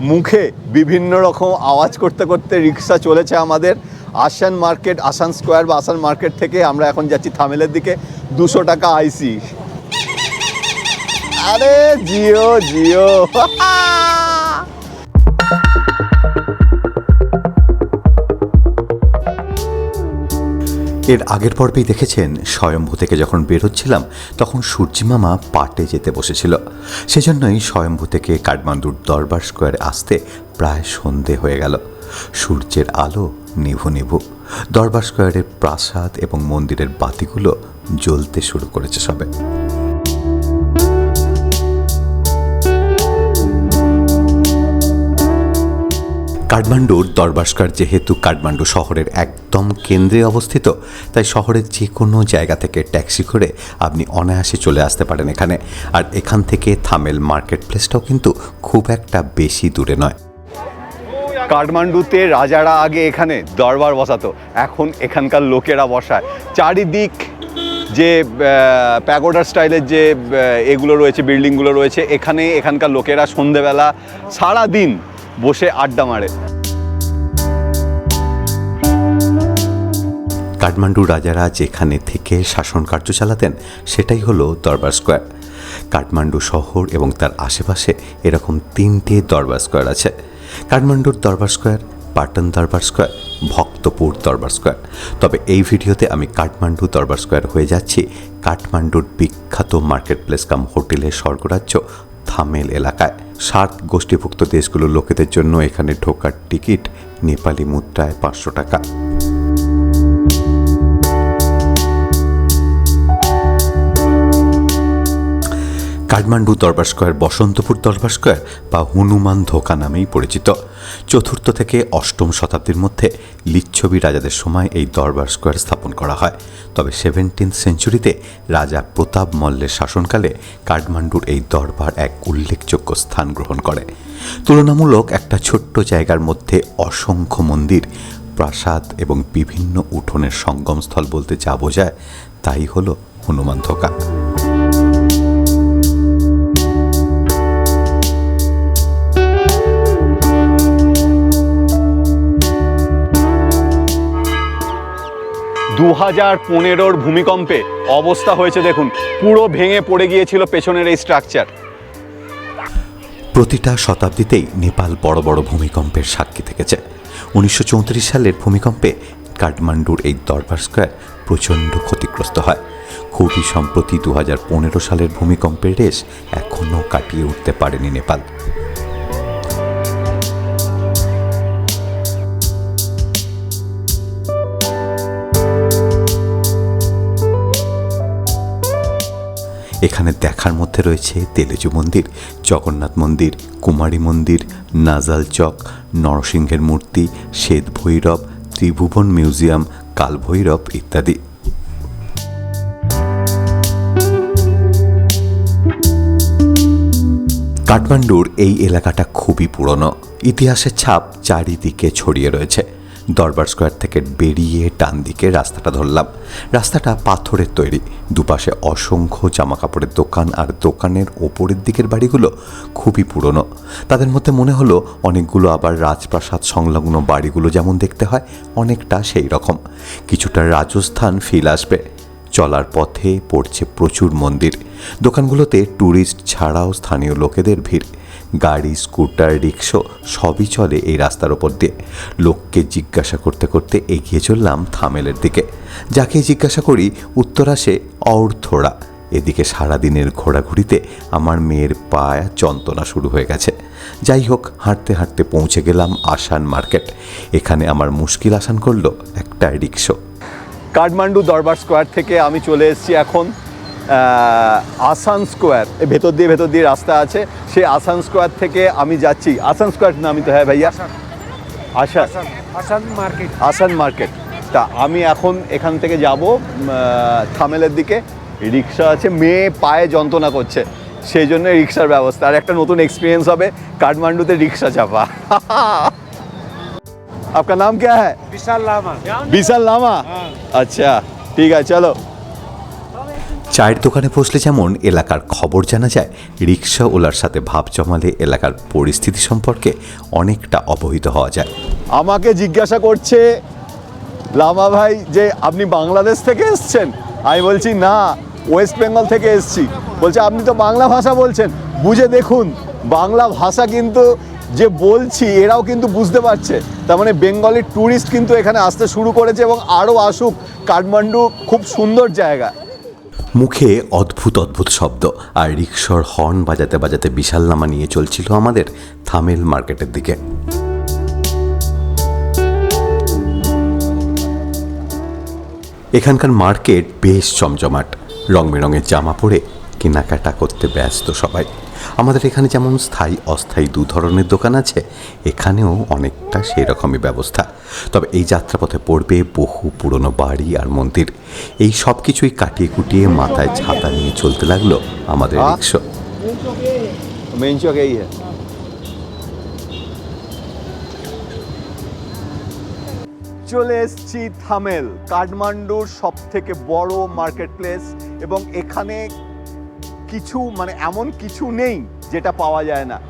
মুখে বিভিন্ন রকম আওয়াজ করতে করতে রিক্সা চলেছে আমাদের। আসান মার্কেট, আসান স্কোয়ার বা আসান মার্কেট থেকে আমরা এখন যাচ্ছি থামেলের দিকে। দুশো টাকা আইসি। আরে জিও জিও। এর আগের পর্বেই দেখেছেন, স্বয়ম্ভু থেকে যখন বেরোচ্ছিলাম তখন সূর্যিমামা পাটে যেতে বসেছিল। সেজন্যই স্বয়ম্ভু থেকে কাঠমান্ডুর দরবার স্কোয়ারে আসতে প্রায় সন্ধে হয়ে গেল। সূর্যের আলো নিভু নিভু। দরবার স্কোয়ারের প্রাসাদ এবং মন্দিরের বাতিগুলো জ্বলতে শুরু করেছে সবে। কাঠমান্ডুর দরবারস্কার যেহেতু কাঠমান্ডু শহরের একদম কেন্দ্রে অবস্থিত, তাই শহরের যে কোনো জায়গা থেকে ট্যাক্সি করে আপনি অনায়াসে চলে আসতে পারেন এখানে। আর এখান থেকে থামেল মার্কেট প্লেসটাও কিন্তু খুব একটা বেশি দূরে নয়। কাঠমান্ডুতে রাজারা আগে এখানে দরবার বসাতো, এখন এখানকার লোকেরা বসায়। চারিদিক যে প্যাগোডার স্টাইলের যে এগুলো রয়েছে, বিল্ডিংগুলো রয়েছে, এখানে এখানকার লোকেরা সন্ধেবেলা সারা দিন বসে আড্ডা মারে। কাঠমান্ডু রাজারা যেখানে থেকে শাসন কার্য চালাতেন, সেটাই হলো দরবার স্কোয়ার। কাঠমান্ডু শহর এবং তার আশেপাশে এরকম তিনটে দরবার স্কোয়ার আছে। কাঠমান্ডুর দরবার স্কোয়ার, পাটন দরবার স্কোয়ার, ভক্তপুর দরবার স্কোয়ার। তবে এই ভিডিওতে আমি কাঠমান্ডু দরবার স্কোয়ার হয়ে যাচ্ছি কাঠমান্ডুর বিখ্যাত মার্কেট প্লেস কাম হোটেলের স্বর্গরাজ্য থামেল এলাকায়। সাত গোষ্ঠীভুক্ত দেশগুলোর লোকেদের জন্য এখানে ঢোকার টিকিট নেপালি মুদ্রায় পাঁচশো টাকা। কাঠমান্ডু দরবার স্কোয়ার, বসন্তপুর দরবার স্কোয়ার বা হনুমান ধোকা নামেই পরিচিত। চতুর্থ থেকে অষ্টম শতাব্দীর মধ্যে লিচ্ছবি রাজাদের সময় এই দরবার স্কোয়ার স্থাপন করা হয়। তবে সেভেন্টিন্থ সেঞ্চুরিতে রাজা প্রতাপ মল্লের শাসনকালে কাঠমান্ডুর এই দরবার এক উল্লেখযোগ্য স্থান গ্রহণ করে। তুলনামূলক একটা ছোট্ট জায়গার মধ্যে অসংখ্য মন্দির, প্রাসাদ এবং বিভিন্ন উঠোনের সঙ্গমস্থল বলতে যা বোঝায়, তাই হলো হনুমান ধোকা। দু হাজার পনেরোর ভূমিকম্পে অবস্থা হয়েছে দেখুন, পুরো ভেঙে পড়ে গিয়েছিল পেছনের এই স্ট্রাকচার প্রতিটা শতাব্দীতেই নেপাল বড় বড় ভূমিকম্পের সাক্ষী থেকেছে। উনিশশো চৌত্রিশ সালের ভূমিকম্পে কাঠমান্ডুর এই দরবার স্কোয়ার প্রচণ্ড ক্ষতিগ্রস্ত হয়। খুবই সম্প্রতি দু হাজার পনেরো সালের ভূমিকম্পের রেশ এখনও কাটিয়ে উঠতে পারেনি নেপাল। এখানে দেখার মধ্যে রয়েছে তেলেজু মন্দির, জগন্নাথ মন্দির, কুমারী মন্দির, নাজাল চক, নরসিংহের মূর্তি, শ্বেত ভৈরব, ত্রিভুবন মিউজিয়াম, কালভৈরব ইত্যাদি। কাঠমান্ডুর এই এলাকাটা খুবই পুরনো। ইতিহাসের ছাপ চারিদিকে ছড়িয়ে রয়েছে। দরবার স্কোয়ার থেকে বেরিয়ে টান দিকে রাস্তাটা ধরলাম। রাস্তাটা পাথরের তৈরি। দুপাশে অসংখ্য জামা কাপড়ের দোকান আর দোকানের ওপরের দিকের বাড়িগুলো খুবই পুরনো। তাদের মধ্যে মনে হলো অনেকগুলো আবার রাজপ্রাসাদ সংলগ্ন বাড়িগুলো যেমন দেখতে হয়, অনেকটা সেই রকম। কিছুটা রাজস্থান ফিল আসবে। চলার পথে পড়ছে প্রচুর মন্দির। দোকানগুলোতে ট্যুরিস্ট ছাড়াও স্থানীয় লোকেদের ভিড়। গাড়ি, স্কুটার, রিক্সো সবই চলে এই রাস্তার ওপর দিয়ে। লোককে জিজ্ঞাসা করতে করতে এগিয়ে চললাম থামেলের দিকে। যাকে জিজ্ঞাসা করি, উত্তর আসে অর্থোড়া এদিকে সারাদিনের ঘোরাঘুরিতে আমার মেয়ের পায়ে যন্ত্রণা শুরু হয়ে গেছে। যাই হোক, হাঁটতে হাঁটতে পৌঁছে গেলাম আসান মার্কেট। এখানে আমার মুশকিল আসান করল একটা রিক্সো। কাঠমান্ডু দরবার স্কোয়ার থেকে আমি চলে এসেছি এখন। আসান স্কোয়ার এ ভেতর দিয়ে ভেতর দিয়ে রাস্তা আছে সেই আসান স্কোয়ার থেকে আমি যাচ্ছি আসান স্কোয়ার নামই তো হ্যাঁ ভাইয়া আশা আসাম আসাম মার্কেট আসান মার্কেট তা আমি এখন এখান থেকে যাব থামেলের দিকে রিক্সা আছে মেয়ে পায়ে যন্ত্রণা করছে সেই জন্য রিক্সার ব্যবস্থা আর একটা নতুন এক্সপিরিয়েন্স হবে কাঠমান্ডুতে রিক্সা চাপা आपका नाम क्या है বিশাল লামা বিশাল লামা হ্যাঁ। अच्छा ठीक है चलो চায়ের দোকানে বসলে যেমন এলাকার খবর জানা যায়, রিক্সাওয়ালার সাথে ভাব জমালে এলাকার পরিস্থিতি সম্পর্কে অনেকটা অবহিত হওয়া যায়। আমাকে জিজ্ঞাসা করছে, লামা ভাই, যে আপনি বাংলাদেশ থেকে এসছেন? আমি বলছি, না, ওয়েস্ট বেঙ্গল থেকে এসছি। বলছে, আপনি তো বাংলা ভাষা বলছেন। বুঝে দেখুন, বাংলা ভাষা কিন্তু যে বলছি, এরাও কিন্তু বুঝতে পারছে। তার মানে বেঙ্গলের ট্যুরিস্ট কিন্তু এখানে আসতে শুরু করেছে এবং আরও আসুক। কাঠমান্ডু খুব সুন্দর জায়গা। মুখে অদ্ভুত অদ্ভুত শব্দ। আর রিক্সর হর্ন বাজাতে বাজাতে বিশাল নামা নিয়ে চলছিল আমাদের থামেল মার্কেটের দিকে। এখানকার মার্কেট বেশ চমচমাট। রং বেরঙের জামা পরে কেনাকাটা করতে ব্যস্ত সবাই। আমাদের এখানে যেমন স্থায়ী অস্থায়ী দু ধরনের দোকান আছে এখানেও অনেকটা সেই রকমই ব্যবস্থা। তবে এই যাত্রাপথে পড়বে বহু পুরনো বাড়ি আর মন্দির। এই সব কিছুই কাটিয়ে কুটিয়ে মাথায় ছাতা নিয়ে চলতে লাগল আমাদের। রিক্সা। মেন চক এই চলে এসছি থামেল কাঠমান্ডুর সব থেকে বড় মার্কেট প্লেস এবং এখানে কিছু মানে এমন কিছু নেই যেটা পাওয়া যায় না।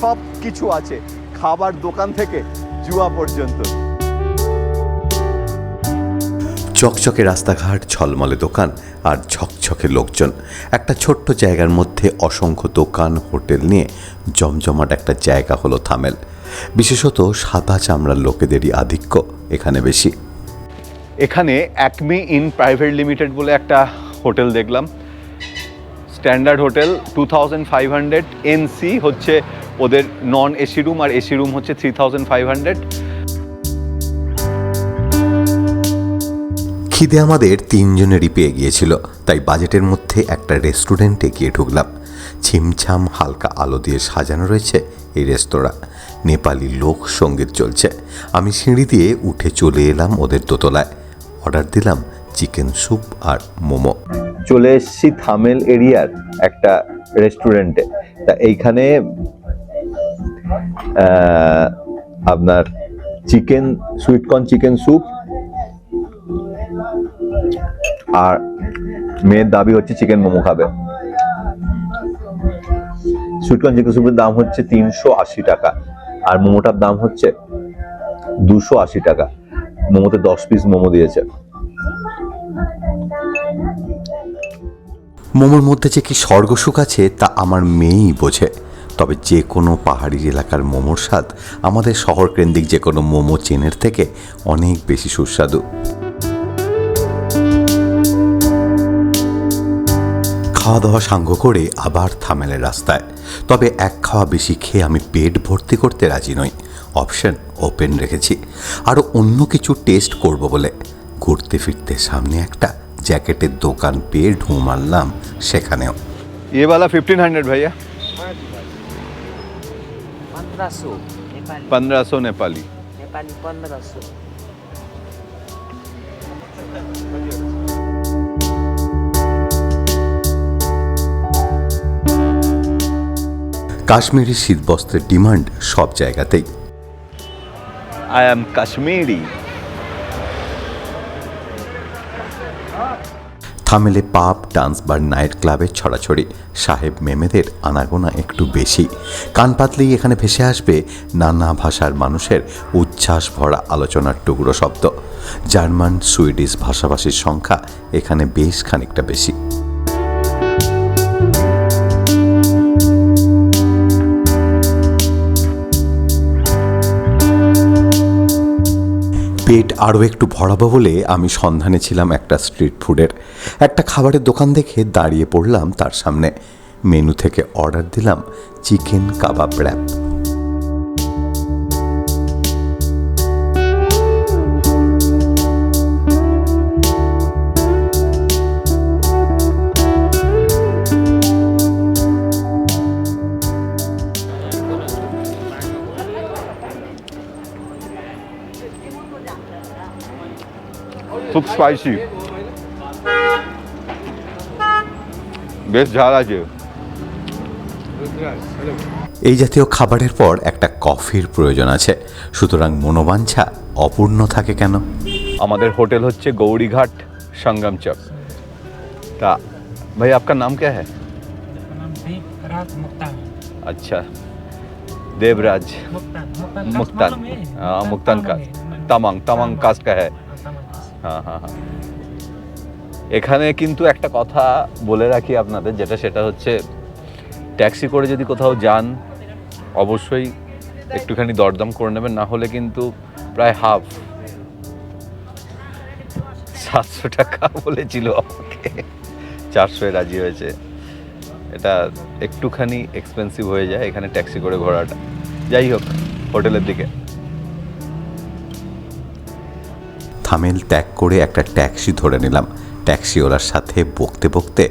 সব কিছু আছে খাবার দোকান থেকে জুয়া পর্যন্ত। চকচকে রাস্তাঘাট ঝলমলে দোকান আর ঝকঝকে লোকজন। একটা ছোট্ট জায়গার মধ্যে অসংখ্য দোকান হোটেল নিয়ে জমজমাট একটা জায়গা হলো থামেল। বিশেষত সাদা চামড়ার লোকেদেরই আধিক্য এখানে বেশি। এখানে অ্যাকমি ইন প্রাইভেট লিমিটেড বলে একটা হোটেল দেখলাম। Standard hotel two thousand five hundred NC হচ্ছে ওদের নন এসি রুম আর এসি রুম হচ্ছে থ্রি থাউজেন্ড ফাইভ হান্ড্রেড খিদে আমাদের তিনজনেরই পেয়ে গিয়েছিল, তাই বাজেটের মধ্যে একটা রেস্টুরেন্টে গিয়ে ঢুকলাম। ছিমছাম হালকা আলো দিয়ে সাজানো রয়েছে এই রেস্তোরাঁ। নেপালি লোক সংগীত চলছে। আমি সিঁড়ি দিয়ে উঠে চলে এলাম ওদের দোতলায়। অর্ডার দিলাম চিকেন স্যুপ আর মোমো। চলে এসেছি থামেল এরিয়ার একটা রেস্টুরেন্টে তা এইখানে আপনার চিকেন সুইটকর্ন চিকেন স্যুপ আর মেয়ের দাবি হচ্ছে চিকেন মোমো খাবে। সুইটকর্ন চিকেন স্যুপের দাম হচ্ছে তিনশো আশি টাকা আর মোমোটার দাম হচ্ছে দুশো আশি টাকা। মোমোতে দশ পিস মোমো দিয়েছে। মোমোর মধ্যে যে কি স্বর্গসুখ আছে, তা আমার মেয়েই বোঝে। তবে যে কোনো পাহাড়ি এলাকার মোমোর স্বাদ আমাদের শহর কেন্দ্রিক যে কোনো মোমো চেনের থেকে অনেক বেশি সুস্বাদু। খাওয়া দাওয়া সাঙ্গ করে আবার থামেলের রাস্তায়। তবে এক খাওয়া বেশি খেয়ে আমি পেট ভর্তি করতে রাজি নই। অপশন ওপেন রেখেছি। আরও অন্য কিছু টেস্ট করব বলে। ঘুরতে ফিরতে সামনে একটা জ্যাকেটের দোকান পেয়ে ঢু মারলাম সেখানেও ये वाला फिफ्टीन हंड्रेड भैया पन्ध्र सौ नेपाली पंद्रह सौ नेपाली नेपाली पन्ध्र सौ কাশ্মীরি শীতবস্ত্রের ডিমান্ড সব জায়গাতেই आई एम कश्मीरी থামেলে পাপ, ডান্স বার নাইট ক্লাবের ছড়াছড়ি। সাহেব মেমেদের আনাগোনা একটু বেশি। কান পাতলেই এখানে ভেসে আসবে নানা ভাষার মানুষের উচ্ছ্বাস ভরা আলোচনার টুকরো শব্দ। জার্মান, সুইডিশ ভাষাভাষীর সংখ্যা এখানে বেশ খানিকটা বেশি। পেট আরও একটু ভরাবো বলে আমি সন্ধানে ছিলাম একটা স্ট্রিট ফুডের। একটা খাবারের দোকান দেখে দাঁড়িয়ে পড়লাম তার সামনে। মেনু থেকে অর্ডার দিলাম চিকেন কাবাব র্যাপ। খুব স্পাইসি বেশ ঝাল আছে এই জাতীয় খাবারের পর একটা কফির প্রয়োজন আছে সুতরাং মনোবাঞ্ছা অপূর্ণ থাকে কেন আমাদের হোটেল হচ্ছে গৌরীঘাট সঙ্গম চক তা भाई आपका नाम क्या है मेरा नाम दीप राज मुक्तान अच्छा देवराज मुक्तान मुक्तान मुक्तान हाँ मुक्तान का তামাং তামাং কাজ কা হ্যাঁ হ্যাঁ হ্যাঁ হ্যাঁ। এখানে কিন্তু একটা কথা বলে রাখি আপনাদের, যেটা সেটা হচ্ছে, ট্যাক্সি করে যদি কোথাও যান, অবশ্যই একটুখানি দরদাম করে নেবেন, না হলে কিন্তু প্রায় হাফ। সাতশো টাকা বলেছিল আমাকে। চারশোয় রাজি হয়েছে। এটা একটুখানি এক্সপেন্সিভ হয়ে যায় এখানে ট্যাক্সি করে ঘোরাটা। যাই হোক, হোটেলের দিকে। থামেল ত্যাগ করে একটা ট্যাক্সি ধরে নিলাম। ট্যাক্সিওয়ালার সাথে বকতে বকতে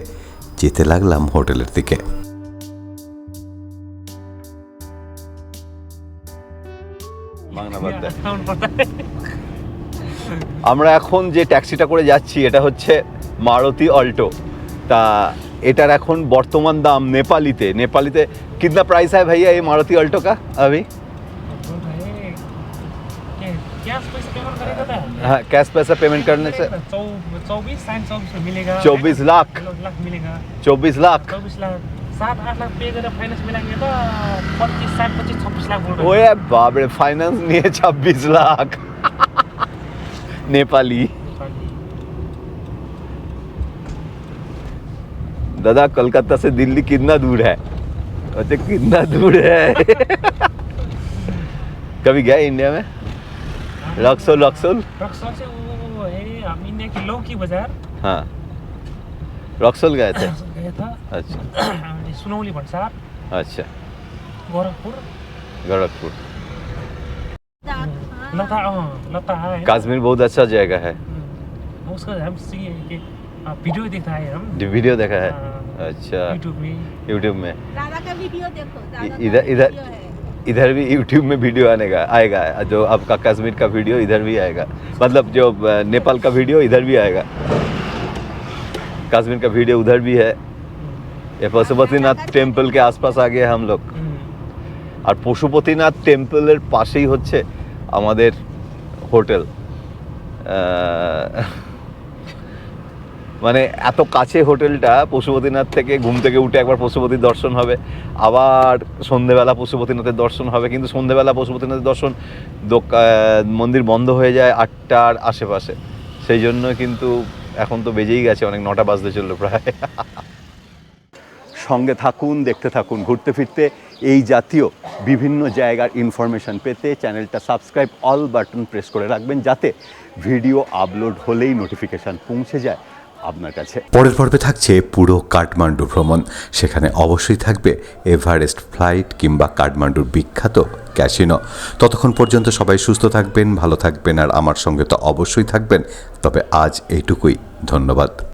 যেতে লাগলাম হোটেলের দিকে। আমরা এখন যে ট্যাক্সিটা করে যাচ্ছি, এটা হচ্ছে মারুতি অল্টো। তা এটার এখন বর্তমান দাম নেপালিতে। নেপালিতে কিতনা প্রাইস হয় ভাইয়া এই মারুতি অল্টো কা हाँ, कैश पैसा पेमेंट करने से? चौबीस मिलेगा। चौबीस लाख। मिलेगा। चौबीस लाख। चौबीस लाख लाख लाख नेपाली। दादा कलकत्ता से दिल्ली कितना दूर है? अच्छा कितना दूर है? कभी गए इंडिया में? रक्सोल रक्सोल रक्सौल से वो है हम इंडिया की लौकी बाज़ार। हाँ। रक्सोल गए थे? गया था। अच्छा। सुनौली भंसार। अच्छा। गोरखपुर। गोरखपुर। लता अँ, लता है। कश्मीर बहुत अच्छा जगह है। हम्म, उसका हम सी- के, अ, वीडियो देखा है हम। वीडियो देखा है। हाँ। अच्छा। यूट्यूब में। यूट्यूब में। दादा का वीडियो देखो इधर इधर है। इधर भी यूट्यूब में वीडियो आने का आएगा जो आपका कश्मीर का वीडियो इधर भी आएगा मतलब जो अ, नेपाल का वीडियो इधर भी आएगा कश्मीर का वीडियो उधर भी है ये पशुपतिनाथ टेम्पल के आसपास आ गए हम लोग हम्म, আর পশুপতিনাথ টেম্পলের পাশেই হচ্ছে আমাদের হোটেল আহ, মানে এত কাছে হোটেলটা পশুপতিনাথ থেকে ঘুম থেকে উঠে একবার পশুপতির দর্শন হবে। আবার সন্ধেবেলা পশুপতিনাথের দর্শন হবে, কিন্তু সন্ধেবেলা পশুপতিনাথের দর্শন মন্দির বন্ধ হয়ে যায় আটটার আশেপাশে। সেই জন্য কিন্তু এখন তো বেজেই গেছে, অনেক নটা বাজতে চলল প্রায়। সঙ্গে থাকুন, দেখতে থাকুন, ঘুরতে ফিরতে এই জাতীয় বিভিন্ন জায়গার ইনফরমেশন পেতে চ্যানেলটা সাবস্ক্রাইব অল বাটন প্রেস করে রাখবেন, যাতে ভিডিও আপলোড হলেই নোটিফিকেশান পৌঁছে যায়। আপনার কাছে। পরের পর্বে থাকছে পুরো কাঠমান্ডু ভ্রমণ। সেখানে অবশ্যই থাকবে এভারেস্ট ফ্লাইট কিংবা কাঠমান্ডুর বিখ্যাত ক্যাসিনো। ততক্ষণ পর্যন্ত সবাই সুস্থ থাকবেন, ভালো থাকবেন, আর আমার সঙ্গে তো অবশ্যই থাকবেন। তবে আজ এইটুকুই ধন্যবাদ।